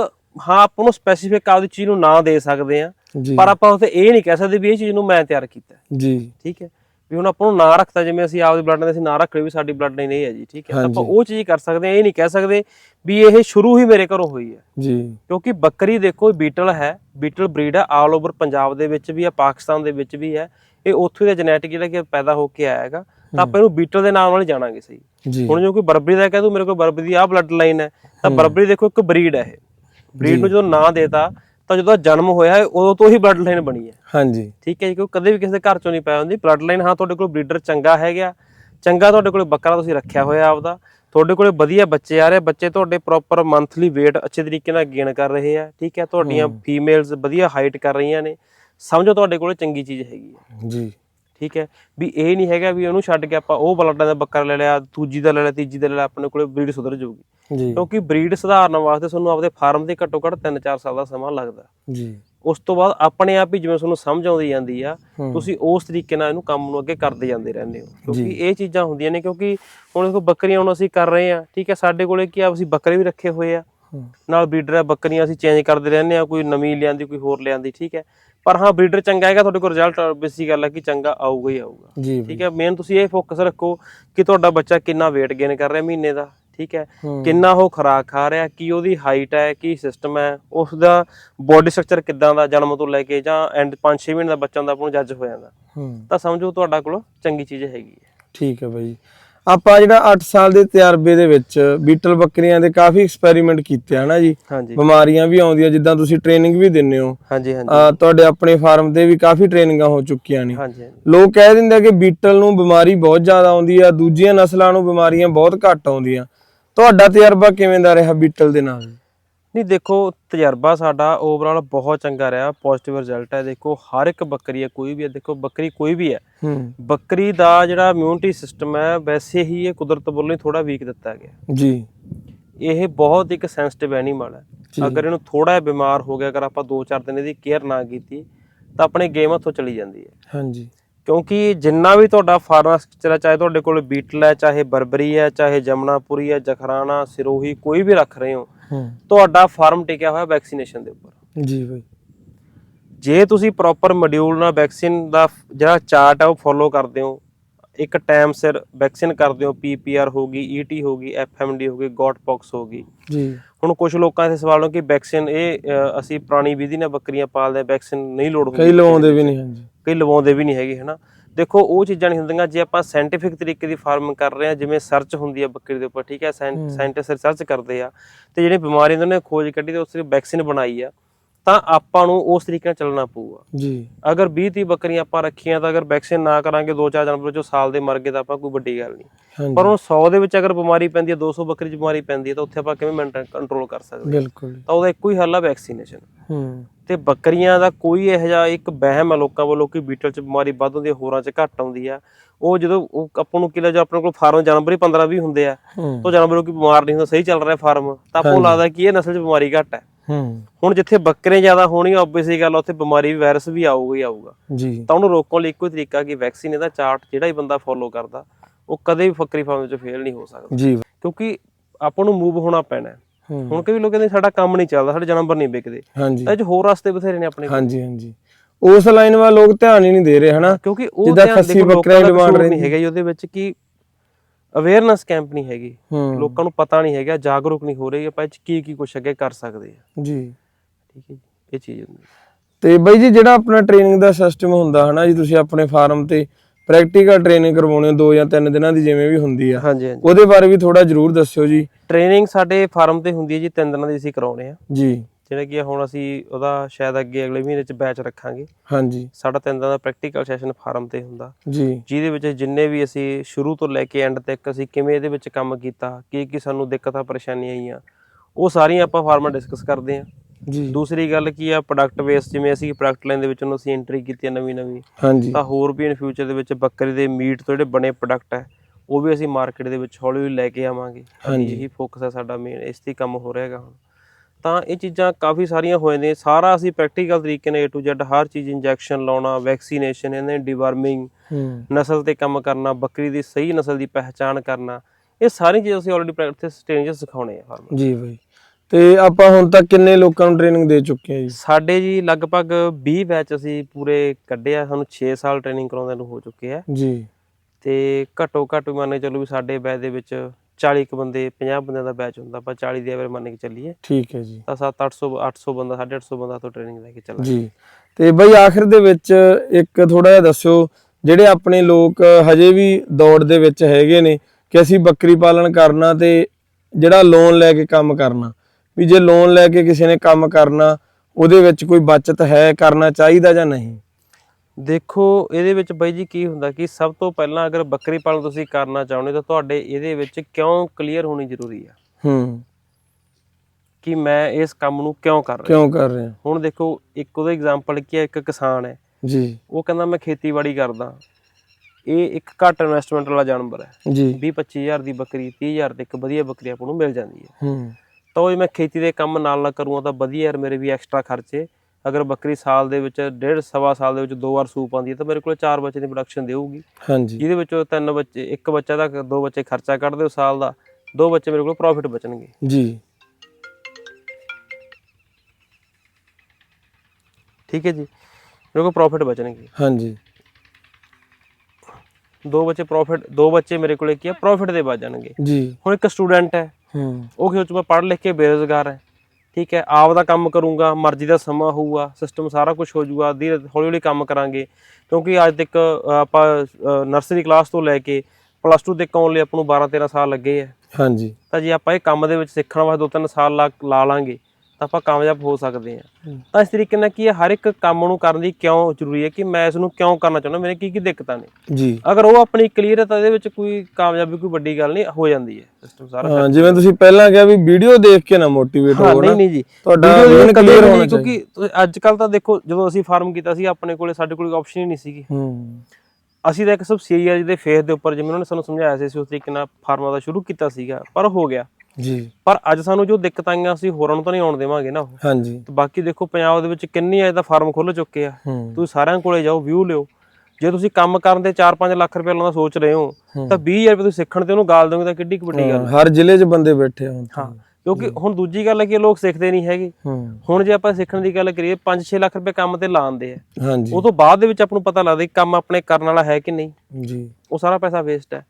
ਹਾਂ ਆਪਾਂ ਨੂੰ ਸਪੈਸੀਫਿਕ ਆਪਦੀ ਚੀਜ਼ ਨੂੰ ਨਾਂ ਦੇ ਸਕਦੇ ਆ ਪਰ ਆਪਾਂ ਉਥੇ ਇਹ ਨਹੀਂ ਕਹਿ ਸਕਦੇ ਵੀ ਇਹ ਚੀਜ਼ ਨੂੰ ਮੈਂ ਤਿਆਰ ਕੀਤਾ। ਜੀ। ਠੀਕ ਹੈ ਵੀ ਹੁਣ ਆਪਾਂ ਨੂੰ ਨਾਂ ਰੱਖਤਾ ਜਿਵੇਂ ਅਸੀਂ ਆਪਦੀ ਬਲੱਡ ਦੇ ਅਸੀਂ ਨਾਂ ਰੱਖ ਲਈ ਵੀ ਸਾਡੀ ਬਲੱਡ ਲਾਈਨ ਇਹ ਹੈ ਜੀ ਠੀਕ ਹੈ। ਆਪਾਂ ਉਹ ਚੀਜ਼ ਕਰ ਸਕਦੇ ਆ ਇਹ ਨਹੀਂ ਕਹਿ ਸਕਦੇ ਵੀ ਇਹ ਸ਼ੁਰੂ ਹੀ ਮੇਰੇ ਘਰੋਂ ਹੋਈ ਹੈ। ਜੀ। ਕਿਉਂਕਿ ਬੱਕਰੀ ਦੇਖੋ ਬੀਟਲ ਹੈ ਬੀਟਲ ਬਰੀਡ ਹੈ ਆਲ ਓਵਰ ਪੰਜਾਬ ਦੇ ਵਿੱਚ ਵੀ ਹੈ ਪਾਕਿਸਤਾਨ ਦੇ ਵਿੱਚ ਵੀ ਹੈ। ਇਹ ਉੱਥੋਂ ਦਾ ਜੈਨੇਟਿਕ ਜਿਹੜਾ ਕਿ ਪੈਦਾ ਹੋ ਕੇ ਆਇਆ ਹੈਗਾ ਤਾਂ ਆਪਾਂ ਇਹਨੂੰ ਬੀਟਲ ਦੇ ਨਾਮ ਨਾਲ ਜਾਣਾਂਗੇ ਸਹੀ। ਹੁਣ ਜੋ ਕੋਈ ਬਰਬਰੀ ਦਾ ਕਹਿ ਦੂ ਮੇਰੇ ਕੋਲ ਬਰਬਰੀ ਦੀ ਆਹ ਬਲੱਡ ਲਾਈਨ ਹੈ ਤਾਂ ਬਰਬਰੀ ਦੇਖੋ ਇੱਕ ਬਰੀਡ ਹੈ ਇਹ। ਬਰੀਡ ਨੂੰ ਜਦੋਂ ਨਾਂ ਦੇਤਾ ਤਾਂ ਜਦੋਂ ਜਨਮ ਹੋਇਆ ਹੈ, ਉਦੋਂ ਤੋਂ ਹੀ ਬਲੱਡ ਲਾਈਨ ਬਣੀ ਹੈ। ਹਾਂਜੀ। ਠੀਕ ਹੈ ਜੀ ਕਿਉਂਕਿ ਕਦੇ ਵੀ ਕਿਸੇ ਦੇ ਘਰ ਚੋਂ ਨਹੀਂ ਪਾਇਆ ਹੁੰਦੀ। ਬਲੱਡ ਲਾਈਨ ਹਾਂ ਤੁਹਾਡੇ ਕੋਲ ਬਰੀਡਰ ਚੰਗਾ ਹੈਗਾ ਚੰਗਾ ਤੁਹਾਡੇ ਕੋਲ ਬੱਕਰਾ ਤੁਸੀਂ ਰੱਖਿਆ ਹੋਇਆ ਆਪਦਾ। ਤੁਹਾਡੇ ਕੋਲੇ ਵਧੀਆ ਬੱਚੇ ਆ ਰਹੇ ਬੱਚੇ ਤੁਹਾਡੇ ਪ੍ਰੋਪਰ ਮੰਥਲੀ weight ਅੱਛੇ ਤਰੀਕੇ ਨਾਲ ਗੇਨ ਕਰ ਰਹੇ ਆ। ਠੀਕ ਹੈ ਤੁਹਾਡੀਆਂ ਫੀਮੇਲਸ ਵਧੀਆ ਹਾਈਟ ਕਰ ਰਹੀਆਂ ਨੇ। ਸਮਝੋ ਤੁਹਾਡੇ ਕੋਲੇ ਚੰਗੀ ਚੀਜ਼ ਹੈਗੀ ਹੈ। ਜੀ। ਠੀਕ ਹੈ? ਵੀ ਇਹ ਨਹੀਂ ਹੈਗਾ ਵੀ ਉਹਨੂੰ ਛੱਡ ਕੇ ਆਪਾਂ ਉਹ ਬਲੱਡਾਂ ਦਾ ਬੱਕਰਾ ਲੈ ਲਿਆ ਦੂਜੀ ਦਾ ਲੈ ਲਿਆ ਤੀਜੀ ਦਾ ਲੈ ਲਿਆ ਆਪਣੇ ਕੋਲੇ ਬਰੀਡ ਸੁਧਰ ਜਾਊਗੀ। ਕਿਉਂਕਿ ਬਰੀਡ ਸੁਧਾਰਨ ਵਾਸਤੇ ਤੁਹਾਨੂੰ ਆਪਦੇ ਫਾਰਮ ਦੇ ਘੱਟੋ ਘੱਟ 3-4 ਸਾਲ ਦਾ ਸਮਾਂ ਲੱਗਦਾ। ਜੀ। ਉਸ ਤੋਂ ਬਾਅਦ ਆਪਣੇ ਆਪ ਹੀ ਜਿਵੇਂ ਤੁਹਾਨੂੰ ਸਮਝ ਆਉਂਦੀ ਜਾਂਦੀ ਆ। ਤੁਸੀਂ ਉਸ ਤਰੀਕੇ ਨਾਲ ਇਹਨੂੰ ਕੰਮ ਨੂੰ ਅੱਗੇ ਕਰਦੇ ਜਾਂਦੇ ਰਹਿੰਦੇ ਹੋ। ਕਿਉਂਕਿ ਇਹ ਚੀਜ਼ਾਂ ਹੁੰਦੀਆਂ ਨੇ ਕਿਉਂਕਿ ਹੁਣ ਦੇਖੋ ਬੱਕਰੀਆਂ ਹੁਣ ਅਸੀਂ ਕਰ ਰਹੇ ਆ ਠੀਕ ਹੈ? ਸਾਡੇ ਕੋਲੇ ਕੀ ਆ ਅਸੀਂ ਬੱਕਰੇ ਵੀ ਰੱਖੇ ਹੋਏ ਆ। ਨਾਲ ਬਰੀਡਰ ਬੱਕਰੀਆਂ ਅਸੀਂ ਚੇਂਜ ਕਰਦੇ ਰਹਿੰਦੇ ਆ ਕੋਈ ਨਵੀਂ ਲਿਆਂਦੀ ਕੋਈ ਹੋਰ ਲਿਆਂਦੀ ਠੀਕ ਹੈ? ਪਰ ਹਾਂ ਬਰੀਡਰ ਚੰਗਾ ਹੈਗਾ ਤੁਹਾਡੇ ਕੋਲ ਰਿਜ਼ਲਟ ਬੇਸਿਕ ਗੱਲ ਹੈ ਕਿ ਚੰਗਾ ਆਊਗਾ ਹੀ ਆਊਗਾ। ਜੀ ਠੀਕ ਹੈ ਮੇਨ ਤੁਸੀਂ ਇਹ ਫੋਕਸ ਰੱਖੋ ਕਿ ਤੁਹਾਡਾ ਬੱਚਾ ਕਿੰਨਾ weight gain ਕਰ ਰਿਹਾ ਮਹੀਨੇ ਦਾ ਠੀਕ ਹੈ। ਕਿੰਨਾ ਉਹ ਖੁਰਾਕ ਖਾ ਰਿਹਾ ਕੀ ਉਹਦੀ ਹਾਈਟ ਹੈ ਕੀ ਸਿਸਟਮ ਹੈ ਉਸ ਦਾ ਬੋਡੀ ਸਟਰਕਚਰ ਕਿੱਦਾਂ ਦਾ ਜਨਮ ਤੋਂ ਲੈ ਕੇ ਜਾਂ ਐਂਡ 5-6 ਮਹੀਨੇ ਦਾ ਬੱਚਾ ਹੁੰਦਾ ਆਪਾਂ ਨੂੰ ਜੱਜ ਹੋ ਜਾਂਦਾ। ਤਾਂ ਸਮਝੋ ਤੁਹਾਡਾ ਕੋਲ ਚੰਗੀ ਚੀਜ਼ ਹੈਗੀ ਹੈ। ਠੀਕ ਹੈ ਬਾਈ। ਆਪਾਂ ਜਿਹੜਾ 8 ਸਾਲ ਦੇ ਤਜਰਬੇ ਦੇ ਵਿੱਚ ਬੀਟਲ ਬੱਕਰੀਆਂ ਦੇ ਕਾਫੀ ਐਕਸਪੈਰੀਮੈਂਟ ਕੀਤੇ ਹਨਾ ਜੀ? ਬਿਮਾਰੀਆਂ ਵੀ ਆਉਂਦੀਆਂ ਜਿੱਦਾਂ ਤੁਸੀਂ ਟ੍ਰੇਨਿੰਗ ਵੀ ਦਿੰਦੇ ਹੋ। ਹਾਂਜੀ ਹਾਂਜੀ। ਅਹ ਤੁਹਾਡੇ ਆਪਣੇ ਫਾਰਮ ਤੇ ਵੀ ਕਾਫੀ ਟ੍ਰੇਨਿੰਗਾਂ ਹੋ ਚੁੱਕੀਆਂ ਨੇ। ਲੋਕ ਕਹਿ ਦਿੰਦੇ ਆ ਕਿ ਬੀਟਲ ਨੂੰ ਬਿਮਾਰੀ ਬਹੁਤ ਜ਼ਿਆਦਾ ਆਉਂਦੀ ਆ ਦੂਜੀਆਂ ਨਸਲਾਂ ਨੂੰ ਬਿਮਾਰੀਆਂ ਬਹੁਤ ਘੱਟ ਆਉਂਦੀਆਂ। ਤੁਹਾਡਾ ਤਜਰਬਾ ਕਿਵੇਂ ਦਾ ਰਿਹਾ ਬੀਟਲ ਦੇ ਨਾਲ? ਨਹੀਂ ਦੇਖੋ ਤਜਰਬਾ ਸਾਡਾ ਓਵਰਆਲ ਬਹੁਤ ਚੰਗਾ ਰਿਹਾ ਪੋਜ਼ਿਟਿਵ ਰਿਜ਼ਲਟ ਹੈ। ਦੇਖੋ ਹਰ ਇੱਕ ਬੱਕਰੀ ਹੈ ਕੋਈ ਵੀ ਹੈ ਦੇਖੋ ਬੱਕਰੀ ਕੋਈ ਵੀ ਹੈ। ਬੱਕਰੀ ਦਾ ਜਿਹੜਾ ਇਮਿਊਨਿਟੀ ਸਿਸਟਮ ਹੈ ਵੈਸੇ ਹੀ ਇਹ ਕੁਦਰਤ ਵੱਲੋਂ ਥੋੜਾ ਵੀਕ ਦਿੱਤਾ ਗਿਆ। ਜੀ। ਇਹ ਬਹੁਤ ਇੱਕ ਸੈਂਸਿਟਿਵ ਐਨੀਮਲ ਹੈ। ਅਗਰ ਇਹਨੂੰ ਥੋੜਾ ਜਿਹਾ ਬਿਮਾਰ ਹੋ ਗਿਆ ਅਗਰ ਆਪਾਂ 2-4 ਦਿਨ ਇਹਦੀ ਕੇਅਰ ਨਾ ਕੀਤੀ ਤਾਂ ਆਪਣੇ ਗੇਮ ਹੱਥੋਂ ਚਲੀ ਜਾਂਦੀ ਹੈ। ਹਾਂਜੀ। ਕਿਉਂਕਿ ਜਿੰਨਾ ਵੀ ਤੁਹਾਡਾ ਫਾਰਮਾ ਸਟਰਕਚਰ ਹੈ ਚਾਹੇ ਤੁਹਾਡੇ ਕੋਲ ਬੀਟਲ ਹੈ ਚਾਹੇ ਬਰਬਰੀ ਹੈ ਚਾਹੇ ਜਮਨਾਪੁਰੀ ਹੈ ਜਖਰਾਣਾ ਸਿਰੋਹੀ ਕੋਈ ਵੀ ਰੱਖ ਰਹੇ ਹੂੰ ਤੁਹਾਡਾ ਫਾਰਮ ਟਿਕਿਆ ਹੋਇਆ ਵੈਕਸੀਨੇਸ਼ਨ ਦੇ ਉੱਪਰ। ਜੀ ਬਾਈ। ਜੇ ਤੁਸੀਂ ਪ੍ਰੋਪਰ ਮੋਡਿਊਲ ਨਾਲ ਵੈਕਸੀਨ ਦਾ ਜਿਹੜਾ ਚਾਰਟ ਹੈ ਉਹ ਫੋਲੋ ਕਰਦੇ ਹੋ ਇੱਕ ਟਾਈਮ ਸਿਰ ਵੈਕਸੀਨ ਕਰਦੇ ਹੋ ਪੀਪੀਆਰ ਹੋਗੀ ਈਟੀ ਹੋਗੀ ਐਫਐਮਡੀ ਹੋਗੀ ਗੌਟ ਪੌਕਸ ਹੋਗੀ ਜੀ। ਹੁਣ ਕੁਝ ਲੋਕਾਂ ਦੇ ਸਵਾਲ ਹੋ ਕਿ ਵੈਕਸੀਨ ਇਹ ਅਸੀਂ ਪੁਰਾਣੀ ਵਿਧੀ ਨਾਲ ਬੱਕਰੀਆਂ ਪਾਲਦੇ ਵੈਕਸੀਨ ਨਹੀਂ ਲੋੜ ਹੁੰਦੀ ਕਈ ਲਵਾਉਂਦੇ ਵੀ ਨਹੀਂ ਹਾਂਜੀ। ਕਈ ਲਵਾਉਂਦੇ ਵੀ ਨਹੀਂ ਹੈਗੇ ਹਨਾ? ਦੇਖੋ ਉਹ ਚੀਜ਼ਾਂ ਨਹੀਂ ਹੁੰਦੀਆਂ ਜੇ ਆਪਾਂ ਸਾਇੰਟੀਫਿਕ ਤਰੀਕੇ ਦੀ ਫਾਰਮਿੰਗ ਕਰ ਰਹੇ ਹਾਂ ਜਿਵੇਂ ਸਰਚ ਹੁੰਦੀ ਹੈ ਬੱਕਰੀ ਦੇ ਉੱਪਰ ਠੀਕ ਹੈ ਸਾਇੰਟਿਸਟ ਰਿਸਰਚ ਕਰਦੇ ਆ ਤੇ ਜਿਹੜੇ ਬਿਮਾਰੀ ਉਹਨਾਂ ਨੇ ਖੋਜ ਕੱਢੀ ਤੇ ਉਸ ਤੇ ਵੈਕਸੀਨ ਬਣਾਈ ਆ ਤਾਂ ਆਪਾਂ ਨੂੰ ਉਸ ਤਰੀਕੇ ਨਾਲ ਚੱਲਣਾ ਪਊਗਾ। ਜੀ। ਅਗਰ 20 30 ਬੱਕਰੀਆਂ ਆਪਾਂ ਰੱਖੀਆਂ ਤਾਂ ਅਗਰ ਵੈਕਸੀਨ ਨਾ ਕਰਾਂਗੇ ਦੋ ਚਾਰ ਜਾਨਵਰ ਜੋ ਸਾਲ ਦੇ ਮਰ ਗਏ ਤਾਂ ਆਪਾਂ ਕੋਈ ਵੱਡੀ ਗੱਲ ਨਹੀਂ। ਪਰ ਉਹ 100 ਦੇ ਵਿੱਚ ਅਗਰ ਬਿਮਾਰੀ ਪੈਂਦੀ ਹੈ 200 ਬੱਕਰੀ 'ਚ ਬਿਮਾਰੀ ਪੈਂਦੀ ਹੈ ਤਾਂ ਉੱਥੇ ਆਪਾਂ ਕਿਵੇਂ ਕੰਟਰੋਲ ਕਰ ਸਕਦੇ? ਬਿਲਕੁਲ। ਤਾਂ ਉਹਦਾ ਇੱਕੋ ਹੀ ਹੱਲ ਆ ਵੈਕਸੀਨੇਸ਼ਨ ਹੂੰ। ਤੇ ਬੱਕਰੀਆਂ ਦਾ ਕੋਈ ਇਹੋ ਜਿਹਾ ਇੱਕ ਵਹਿਮ ਹੈ ਲੋਕਾਂ ਵੱਲੋਂ ਕਿ ਬੀਟਲ 'ਚ ਬਿਮਾਰੀ ਵੱਧ ਹੁੰਦੀ ਹੈ ਹੋਰਾਂ 'ਚ ਘੱਟ ਆਉਂਦੀ ਆ। ਉਹ ਜਦੋਂ ਉਹ ਆਪਾਂ ਨੂੰ ਕਿਲਾ ਜੋ ਆਪਣੇ ਕੋਲ ਫਾਰਮ ਜਾਨਵਰ ਹੀ 15 20 ਹੁੰਦੇ ਆ। ਤਾਂ ਜਾਨਵਰ ਕੋਈ ਬਿਮਾਰ ਨਹੀਂ ਹੁੰਦਾ ਸਹੀ ਚੱਲ ਰਿਹਾ ਫਾਰਮ। ਤਾਂ ਆਪਾਂ ਨੂੰ ਲੱਗਦਾ ਕਿ ਇਹ ਨਸਲ 'ਚ ਬਿਮਾਰੀ ਘੱਟ ਹੈ। ਹੁਣ ਜਿੱਥੇ ਬੱਕਰੇ ਜ਼ਿਆਦਾ ਹੋਣੀਆਂ ਆਬਵੀਅਸਲੀ ਗੱਲ ਉੱਥੇ ਬਿਮਾਰੀ ਵੀ ਵਾਇਰਸ ਵੀ ਆਊਗਾ ਹੀ ਆਊਗਾ। ਜੀ। ਤਾਂ ਉਹਨੂੰ ਰੋਕਣ ਲਈ ਇੱਕੋ ਹੀ ਤਰੀਕਾ ਕਿ ਵੈਕਸੀਨ ਇਹਦਾ ਚਾਰਟ ਜਿਹੜਾ ਹੀ ਬੰਦਾ ਫੋਲੋ ਕਰਦਾ ਉਹ ਕਦੇ ਵੀ ਬੱਕਰੀ ਫਾਰਮ ਵਿੱਚ ਫੇਲ ਨਹੀਂ ਹੋ ਸਕਦਾ। ਜੀ। ਕਿਉਂਕਿ ਆਪਾਂ ਨੂੰ ਮੂਵ ਹੋਣਾ ਪੈਣਾ। ਹੁਣ ਕਈ ਲੋਕ ਕਹਿੰਦੇ ਸਾਡਾ ਕੰਮ ਨਹੀਂ ਚੱਲਦਾ ਸਾਡੇ ਜਾਨਵਰ ਨਹੀਂ ਵਿਕਦੇ। ਹਾਂਜੀ। ਇਹ 'ਚ ਹੋਰ ਰਸਤੇ ਬਥੇਰੇ ਨੇ ਆਪਣੇ। ਹਾਂਜੀ ਹਾਂਜੀ। ਉਸ ਲਾਈਨ ਵੱਲ ਲੋਕ ਧਿਆਨ ਹੀ ਨਹੀਂ ਦੇ ਰਹੇ ਹਨਾ? ਕਿਉਂਕਿ ਉਹ ਜਿੱਦਾਂ ਖੱਸੀ ਕਸੂਰ ਰਹਿੰਦੀ। ਨਹੀਂ ਹੈਗਾ ਜੀ ਉਹਦੇ ਵਿੱਚ ਕਿ ਅਵੇਅਰਨੈਸ ਕੈਂਪ ਨਹੀਂ ਹੈਗੀ। ਲੋਕਾਂ ਨੂੰ ਪਤਾ ਨਹੀਂ ਹੈਗਾ ਜਾਗਰੂਕ ਨਹੀਂ ਹੋ ਰਹੇ ਆਪਾਂ ਇਹ 'ਚ ਕੀ ਕੀ ਕੁਛ ਅੱਗੇ ਕਰ ਸਕਦੇ ਆ ਜੀ। ਠੀਕ ਹੈ ਜੀ ਇਹ ਚੀਜ਼ ਹੁੰਦੀ। ਤੇ ਬਾਈ ਜੀ ਜਿਹੜਾ ਆਪਣਾ ਟ੍ਰੇਨਿੰਗ ਦਾ ਸਿਸਟਮ ਹੁੰਦਾ ਹਨਾ ਜੀ ਤੁਸੀਂ ਆਪਣੇ ਫਾਰਮ ਤੇ ਪ੍ਰੈਕਟੀਕਲ ਟ੍ਰੇਨਿੰਗ ਕਰਵਾਉਣੇ ਦੋ ਜਾਂ ਤਿੰਨ ਦਿਨਾਂ ਦੀ ਜਿਵੇਂ ਵੀ ਹੁੰਦੀ ਆ। ਹਾਂਜੀ ਹਾਂਜੀ। ਉਹਦੇ ਬਾਰੇ ਵੀ ਥੋੜਾ ਜਰੂਰ ਦੱਸਿਓ ਜੀ। ਟ੍ਰੇਨਿੰਗ ਸਾਡੇ ਫਾਰਮ ਤੇ ਹੁੰਦੀ ਹੈ ਜੀ ਤਿੰਨ ਦਿਨਾਂ ਦੀ ਅਸੀਂ ਕਰਾਉਣੇ ਆ। ਜੀ। ਜਿਹੜਾ ਕਿ ਹੁਣ ਅਸੀਂ ਉਹਦਾ ਸ਼ਾਇਦ ਅੱਗੇ ਅਗਲੇ ਮਹੀਨੇ ਚ ਬੈਚ ਰੱਖਾਂਗੇ। ਹਾਂਜੀ। ਸਾਡਾ ਤਿੰਨ ਦਿਨਾਂ ਦਾ ਪ੍ਰੈਕਟੀਕਲ ਸੈਸ਼ਨ ਫਾਰਮ ਤੇ ਹੁੰਦਾ। ਜੀ। ਜਿਹਦੇ ਵਿੱਚ ਜਿੰਨੇ ਵੀ ਅਸੀਂ ਸ਼ੁਰੂ ਤੋਂ ਲੈ ਕੇ ਐਂਡ ਤੱਕ ਅਸੀਂ ਕਿਵੇਂ ਇਹਦੇ ਵਿੱਚ ਕੰਮ ਕੀਤਾ ਕੀ ਕੀ ਸਾਨੂੰ ਦਿੱਕਤਾਂ ਪਰੇਸ਼ਾਨੀਆਂ ਆਈਆਂ ਉਹ ਸਾਰੀਆਂ ਆਪਾਂ ਫਾਰਮਾਂ ਡਿਸਕਸ ਕਰਦੇ ਹਾਂ ਜੀ। ਦੂਸਰੀ ਗੱਲ ਕੀ ਆ ਪ੍ਰੋਡਕਟ ਬੇਸ ਜਿਵੇਂ ਅਸੀਂ ਪ੍ਰੋਡਕਟ ਲਾਈਨ ਦੇ ਵਿੱਚ ਉਹਨੂੰ ਅਸੀਂ ਐਂਟਰੀ ਕੀਤੀ ਹੈ ਨਵੀਂ ਨਵੀਂ ਹਾਂਜੀ। ਤਾਂ ਹੋਰ ਵੀ ਇਨ ਫਿਊਚਰ ਦੇ ਵਿੱਚ ਬੱਕਰੀ ਦੇ ਮੀਟ ਤੋਂ ਜਿਹੜੇ ਬਣੇ ਪ੍ਰੋਡਕਟ ਹੈ ਉਹ ਵੀ ਅਸੀਂ ਮਾਰਕੀਟ ਦੇ ਵਿੱਚ ਹੌਲੀ ਹੌਲੀ ਲੈ ਕੇ ਆਵਾਂਗੇ। ਹਾਂਜੀ। ਇਹੀ ਫੋਕਸ ਹੈ ਸਾਡਾ ਮੇਨ ਇਸ ਤੇ ਹੀ ਕੰਮ ਹੋ ਰਿਹਾ ਹੈਗਾ ਹੁਣ। ਤਾਂ ਇਹ ਚੀਜ਼ਾਂ ਕਾਫੀ ਸਾਰੀਆਂ ਹੋਏ ਨੇ ਸਾਰਾ ਅਸੀਂ ਪ੍ਰੈਕਟੀਕਲ ਤਰੀਕੇ ਨਾਲ A to Z ਹਰ ਚੀਜ਼ ਇੰਜੈਕਸ਼ਨ ਲਾਉਣਾ ਵੈਕਸੀਨੇਸ਼ਨ ਇਹਨੇ ਡਿਵਰਮਿੰਗ ਹੂੰ। ਨਸਲ ਤੇ ਕੰਮ ਕਰਨਾ ਬੱਕਰੀ ਦੀ ਸਹੀ ਨਸਲ ਦੀ ਪਹਿਚਾਣ ਕਰਨਾ ਇਹ ਸਾਰੀ ਚੀਜ਼ਾਂ ਅਸੀਂ ਆਲਰੇਡੀ ਪ੍ਰੈਕਟਿਸ 'ਚ ਸਿਖਾਉਣੇ ਆ ਫਾਰਮਰ ਜੀ ਬਾਈ। ਤੇ ਆਪਾਂ ਹੁਣ ਤੱਕ ਕਿੰਨੇ ਲੋਕਾਂ ਨੂੰ ਟ੍ਰੇਨਿੰਗ ਦੇ ਚੁੱਕੇ ਆ ਜੀ? ਸਾਡੇ ਜੀ ਲਗਭਗ 20 ਬੈਚ ਅਸੀਂ ਪੂਰੇ ਕੱਢੇ ਆ ਸਾਨੂੰ 6 ਸਾਲ ਟ੍ਰੇਨਿੰਗ ਕਰਾਉਂਦੇ ਨੂੰ ਹੋ ਚੁੱਕੇ ਆ। ਜੀ। ਤੇ ਘੱਟੋ ਘੱਟ ਮੰਨ ਕੇ ਚੱਲੋ ਵੀ ਸਾਡੇ ਬੈਚ ਦੇ ਵਿੱਚ 40 ਕੁ ਬੰਦੇ 50 ਬੰਦਿਆਂ ਦਾ ਬੈਚ ਹੁੰਦਾ ਆਪਾਂ 40 ਦੀ ਐਵਰੇਜ ਮੰਨ ਕੇ ਚੱਲੀਏ। ਠੀਕ ਹੈ ਜੀ। ਤਾਂ 7 800 800 ਬੰਦਾ 850 ਬੰਦਾ ਤੋਂ ਟ੍ਰੇਨਿੰਗ ਲੈ ਕੇ ਚੱਲਾਂਗੇ ਜੀ। ਤੇ ਬਈ ਆਖਿਰ ਦੇ ਵਿੱਚ ਇੱਕ ਥੋੜਾ ਜਿਹਾ ਦੱਸਿਓ ਜਿਹੜੇ ਆਪਣੇ ਲੋਕ ਹਜੇ ਵੀ ਦੌੜ ਦੇ ਵਿੱਚ ਹੈਗੇ ਨੇ ਕਿ ਅਸੀਂ ਬੱਕਰੀ ਪਾਲਣ ਕਰਨਾ ਤੇ ਜਿਹੜਾ ਲੋਨ ਲੈ ਕੇ ਕੰਮ ਕਰਨਾ ਵੀ ਜੇ ਲੋਨ ਲੈ ਕੇ ਕਿਸੇ ਨੇ ਕੰਮ ਕਰਨਾ ਉਹਦੇ ਵਿੱਚ ਕੋਈ ਬਚਤ ਹੈ ਕਰਨਾ ਚਾਹੀਦਾ ਜਾਂ ਨਹੀਂ? ਦੇਖੋ ਇਹਦੇ ਵਿੱਚ ਬਾਈ ਜੀ ਕੀ ਹੁੰਦਾ ਕਿ ਸਭ ਤੋਂ ਪਹਿਲਾਂ ਅਗਰ ਬੱਕਰੀ ਪਾਲਣ ਤੁਸੀਂ ਕਰਨਾ ਚਾਹੁੰਦੇ ਤਾਂ ਤੁਹਾਡੇ ਇਹਦੇ ਵਿੱਚ ਕਿਉਂ ਕਲੀਅਰ ਹੋਣੀ ਜ਼ਰੂਰੀ ਆ? ਹੂੰ। ਕਿ ਮੈਂ ਇਸ ਕੰਮ ਨੂੰ ਕਿਉਂ ਕਰ ਰਿਹਾ? ਕਿਉਂ ਕਰ ਰਹੇ? ਹੁਣ ਦੇਖੋ ਇੱਕ ਉਹਦਾ ਐਗਜ਼ਾਮਪਲ ਕੀ ਹੈ ਇੱਕ ਕਿਸਾਨ ਹੈ। ਜੀ। ਉਹ ਕਹਿੰਦਾ ਮੈਂ ਖੇਤੀਬਾੜੀ ਕਰਦਾ। ਇਹ ਇੱਕ ਘੱਟ ਇਨਵੈਸਟਮੈਂਟ ਵਾਲਾ ਜਾਨਵਰ ਹੈ। ਜੀ। 20 25000 ਦੀ ਬੱਕਰੀ 30000 ਤੇ ਇੱਕ ਵਧੀਆ ਬੱਕਰੀ ਆਪਾਂ ਨੂੰ ਮਿਲ ਜਾਂਦੀ ਹੈ। ਹੂੰ। ਤਾਂ ਉਹ ਮੈਂ ਖੇਤੀ ਦੇ ਕੰਮ ਨਾਲ ਨਾਲ ਕਰੂੰਗਾ ਤਾਂ ਵਧੀਆ ਯਾਰ ਮੇਰੇ ਵੀ ਐਕਸਟਰਾ ਖਰਚੇ। ਅਗਰ ਬੱਕਰੀ ਸਾਲ ਦੇ ਵਿੱਚ ਡੇਢ ਸਵਾ ਸਾਲ ਦੇ ਵਿੱਚ ਦੋ ਵਾਰ ਸੂਪ ਆਉਂਦੀ ਹੈ ਤਾਂ ਮੇਰੇ ਕੋਲ ਚਾਰ ਬੱਚੇ ਦੀ ਪ੍ਰੋਡਕਸ਼ਨ ਦੇਊਗੀ। ਹਾਂਜੀ। ਜਿਹਦੇ ਵਿੱਚੋਂ ਤਿੰਨ ਬੱਚੇ ਇੱਕ ਬੱਚਾ ਦਾ ਦੋ ਬੱਚੇ ਖਰਚਾ ਕੱਢਦੇ ਹੋ ਸਾਲ ਦਾ ਦੋ ਬੱਚੇ ਮੇਰੇ ਕੋਲ ਪ੍ਰੋਫਿਟ ਬਚਣਗੇ। ਜੀ। ਠੀਕ ਹੈ ਜੀ। ਮੇਰੇ ਕੋਲ ਪ੍ਰੋਫਿਟ ਬਚਣਗੇ। ਹਾਂਜੀ। ਦੋ ਬੱਚੇ ਪ੍ਰੋਫਿਟ ਦੋ ਬੱਚੇ ਮੇਰੇ ਕੋਲੇ ਕੀ ਆ ਪ੍ਰੋਫਿਟ ਦੇ ਬਚ ਜਾਣਗੇ। ਜੀ। ਹੁਣ ਇੱਕ ਸਟੂਡੈਂਟ ਹੈ ਹੂੰ। ਉਹ ਕਿ ਮੈਂ ਪੜ੍ਹ ਲਿਖ ਕੇ ਬੇਰੁਜ਼ਗਾਰ ਹੈ। ਠੀਕ ਹੈ ਆਪ ਦਾ ਕੰਮ ਕਰੂੰਗਾ ਮਰਜ਼ੀ ਦਾ ਸਮਾਂ ਹੋਊਗਾ ਸਿਸਟਮ ਸਾਰਾ ਕੁਝ ਹੋ ਜਾਊਗਾ ਧੀਰੇ ਹੌਲੀ ਹੌਲੀ ਕੰਮ ਕਰਾਂਗੇ। ਕਿਉਂਕਿ ਅੱਜ ਤੱਕ ਆਪਾਂ ਨਰਸਰੀ ਕਲਾਸ ਤੋਂ ਲੈ ਕੇ ਪਲੱਸ 2 ਤੇ ਆਉਣ ਲਈ ਆਪਾਂ ਨੂੰ 12 13 ਸਾਲ ਲੱਗੇ ਆ। ਹਾਂਜੀ। ਤਾਂ ਜੇ ਆਪਾਂ ਇਹ ਕੰਮ ਦੇ ਵਿੱਚ ਸਿੱਖਣ ਵਾਸਤੇ ਦੋ ਤਿੰਨ ਸਾਲ ਲਾ ਲਾ ਲਾਂਗੇ ਤਾਂ ਆਪਾਂ ਕਾਮਯਾਬ ਹੋ ਸਕਦੇ ਹਾਂ। ਤਾਂ ਇਸ ਤਰੀਕੇ ਨਾਲ ਕੀ ਹੈ ਹਰ ਇੱਕ ਕੰਮ ਨੂੰ ਕਰਨ ਦੀ ਕਿਉਂ ਜ਼ਰੂਰੀ ਹੈ ਕਿ ਮੈਂ ਇਸ ਨੂੰ ਕਿਉਂ ਕਰਨਾ ਚਾਹੁੰਦਾ ਮੇਰੇ ਕੀ ਕੀ ਦਿੱਕਤਾਂ ਨੇ? ਜੀ। ਅਗਰ ਉਹ ਆਪਣੀ ਕਲੀਅਰ ਹੈ ਤਾਂ ਇਹਦੇ ਵਿੱਚ ਕੋਈ ਕਾਮਯਾਬੀ ਕੋਈ ਵੱਡੀ ਗੱਲ ਨਹੀਂ ਹੋ ਜਾਂਦੀ ਹੈ। ਸਿਸਟਮ ਸਾਰਾ ਹਾਂ ਜਿਵੇਂ ਤੁਸੀਂ ਪਹਿਲਾਂ ਕਿਹਾ ਵੀ ਵੀਡੀਓ ਦੇਖ ਕੇ ਨਾ ਮੋਟੀਵੇਟ ਹਾਂ ਨਹੀਂ ਨਹੀਂ ਜੀ। ਤੁਹਾਡਾ ਕਦੇ ਕਲੀਅਰ ਹੋਣਾ ਚਾਹੀਦਾ। ਕਿਉਂਕਿ ਅੱਜ ਕੱਲ ਤਾਂ ਦੇਖੋ ਜਦੋਂ ਅਸੀਂ ਫਾਰਮ ਕੀਤਾ ਸੀ ਆਪਣੇ ਕੋਲੇ ਸਾਡੇ ਕੋਲ ਆਪਸ਼ਨ ਹੀ ਨਹੀਂ ਸੀਗੀ। ਹੂੰ। ਅਸੀਂ ਤਾਂ ਇੱਕ ਸਬਸਿਡੀ ਦੇ ਫੇਸ ਦੇ ਉੱਪਰ ਜਿਵੇਂ ਉਹਨਾਂ ਨੇ ਸਾਨੂੰ ਸਮਝਾਇਆ ਸੀ ਅਸੀਂ ਉਸ ਤਰੀਕੇ ਨਾਲ ਫਾਰਮਾਂ ਦਾ ਸ਼ੁਰੂ ਕੀਤਾ ਸੀਗਾ ਪਰ ਹੋ ਗਿਆ। ਜੀ। ਪਰ ਅੱਜ ਸਾਨੂੰ ਜੋ ਦਿੱਕਤ ਆਈਆਂ ਅਸੀਂ ਹੋਰਾਂ ਨੂੰ ਤਾਂ ਨਹੀਂ ਆਉਣ ਦੇਵਾਂਗੇ ਨਾ ਉਹ। ਹਾਂਜੀ। ਤੇ ਬਾਕੀ ਦੇਖੋ ਪੰਜਾਬ ਦੇ ਵਿੱਚ ਕਿੰਨੀ ਐ ਤਾਂ ਫਾਰਮ ਖੁੱਲ ਚੁੱਕੇ ਆ। ਤੁਸੀਂ ਸਾਰਿਆਂ ਕੋਲੇ ਜਾਓ ਵਿਊ ਲਿਓ। ਜੇ ਤੁਸੀਂ ਕੰਮ ਕਰਨ ਦੇ 4-5 ਲੱਖ ਰੁਪਏ ਲਾਉਣ ਦਾ ਸੋਚ ਰਹੇ ਹੋ। ਤਾਂ 20000 ਰੁਪਏ ਤੁਸੀਂ ਸਿੱਖਣ ਤੇ ਉਹਨੂੰ ਗਾਲ ਦੋਗੇ ਤਾਂ ਕਿੱਡੀ ਕੁ ਵੱਡੀ ਗੱਲ ਹਰ ਜ਼ਿਲ੍ਹੇ 'ਚ ਬੰਦੇ ਬੈਠੇ ਹੁਣ ਹਾਂ। ਕਿਉਂਕਿ ਹੁਣ ਦੂਜੀ ਗੱਲ ਹੈ ਕਿ ਲੋਕ ਸਿੱਖਦੇ ਨਹੀਂ ਹੈਗੇ। ਹੂੰ। ਹੁਣ ਜੇ ਆਪਾਂ ਸਿੱਖਣ ਦੀ ਗੱਲ ਕਰੀਏ 5-6 ਲੱਖ ਰੁਪਏ ਕੰਮ ਤੇ ਲਾਉਂਦੇ ਆ। ਹਾਂਜੀ। ਉਹ ਤੋਂ ਬਾਅਦ ਦੇ ਵਿੱਚ ਆਪਾਂ ਨੂੰ ਪਤਾ ਲੱਗਦਾ ਕਿ ਕੰਮ ਆਪਣੇ ਕਰਨ ਵਾਲਾ ਹੈ ਕਿ ਨਹੀਂ। ਜੀ। ਉਹ ਸਾਰਾ ਪੈਸਾ ਵੇਸਟ ਹੈ।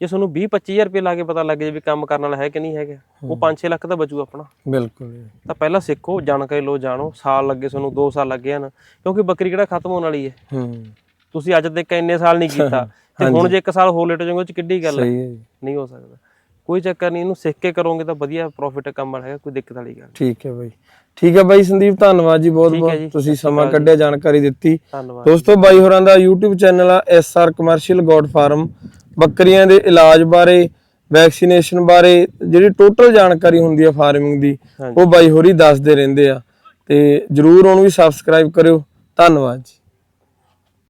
ਜੇ ਤੁਹਾਨੂੰ 20-25000 ਰੁਪਏ ਲਾ ਕੇ ਪਤਾ ਲੱਗ ਜੇ ਵੀ ਕੰਮ ਕਰਨ ਵਾਲਾ ਹੈ ਕਿ ਨਹੀਂ ਹੈਗਾ ਉਹ 5-6 ਲੱਖ ਤਾਂ ਬਚੂ ਆਪਣਾ। ਬਿਲਕੁਲ। ਤਾਂ ਪਹਿਲਾਂ ਸਿੱਖੋ ਜਾਣਕਾਰੀ ਲਓ ਜਾਣੋ। ਸਾਲ ਲੱਗੇ ਤੁਹਾਨੂੰ 2 ਸਾਲ ਲੱਗੇ ਹਨ। ਕਿਉਂਕਿ ਬੱਕਰੀ ਕਿਹੜਾ ਖਤਮ ਹੋਣ ਵਾਲੀ ਹੈ। ਹੂੰ। ਤੁਸੀਂ ਅੱਜ ਤੱਕ ਇੰਨੇ ਸਾਲ ਨਹੀਂ ਕੀਤਾ। ਤੇ ਹੁਣ ਜੇ ਇੱਕ ਸਾਲ ਹੋਰ ਲੇਟ ਜਾਓਗੇ ਉਹ ਚ ਕਿੱਡੀ ਗੱਲ ਹੈ। ਹੈ ਨਹੀਂ ਹੋ ਸਕਦਾ। ਕੋਈ ਚੱਕਰ ਨਹੀਂ ਇਹਨੂੰ ਸਿੱਖ ਕੇ ਕਰੋਗੇ ਤਾਂ ਵਧੀਆ ਪ੍ਰੋਫਿਟ ਕਮਲ ਹੈਗਾ ਕੋਈ ਦਿੱਕਤ ਵਾਲੀ ਗੱਲ। ਠੀਕ ਹੈ ਬਾਈ। ਠੀਕ ਹੈ ਬਾਈ ਸੰਦੀਪ ਧੰਨਵਾਦ ਜੀ ਬਹੁਤ ਬਹੁਤ। ਤੁਸੀਂ ਸਮਾਂ ਕੱਢਿਆ ਜਾਣਕਾਰੀ ਦਿੱਤੀ। ਦੋਸਤੋ ਬਾਈ ਹੋਰਾਂ ਦਾ YouTube ਚੈਨਲ ਆ SR ਕਮਰਸ਼ੀਅਲ ਗੋਡ ਫਾਰਮ ਬੱਕਰੀਆਂ ਦੇ ਇਲਾਜ ਬਾਰੇ ਵੈਕਸੀਨੇਸ਼ਨ ਬਾਰੇ ਜਿਹੜੀ ਟੋਟਲ ਜਾਣਕਾਰੀ ਹੁੰਦੀ ਆ ਫਾਰਮਿੰਗ ਦੀ। ਉਹ ਬਾਈ ਹੋਰੀ ਦੱਸਦੇ ਰਹਿੰਦੇ ਆ। ਤੇ ਜਰੂਰ ਉਹਨੂੰ ਵੀ ਸਬਸਕ੍ਰਾਈਬ ਕਰਿਓ। ਧੰਨਵਾਦ ਜੀ।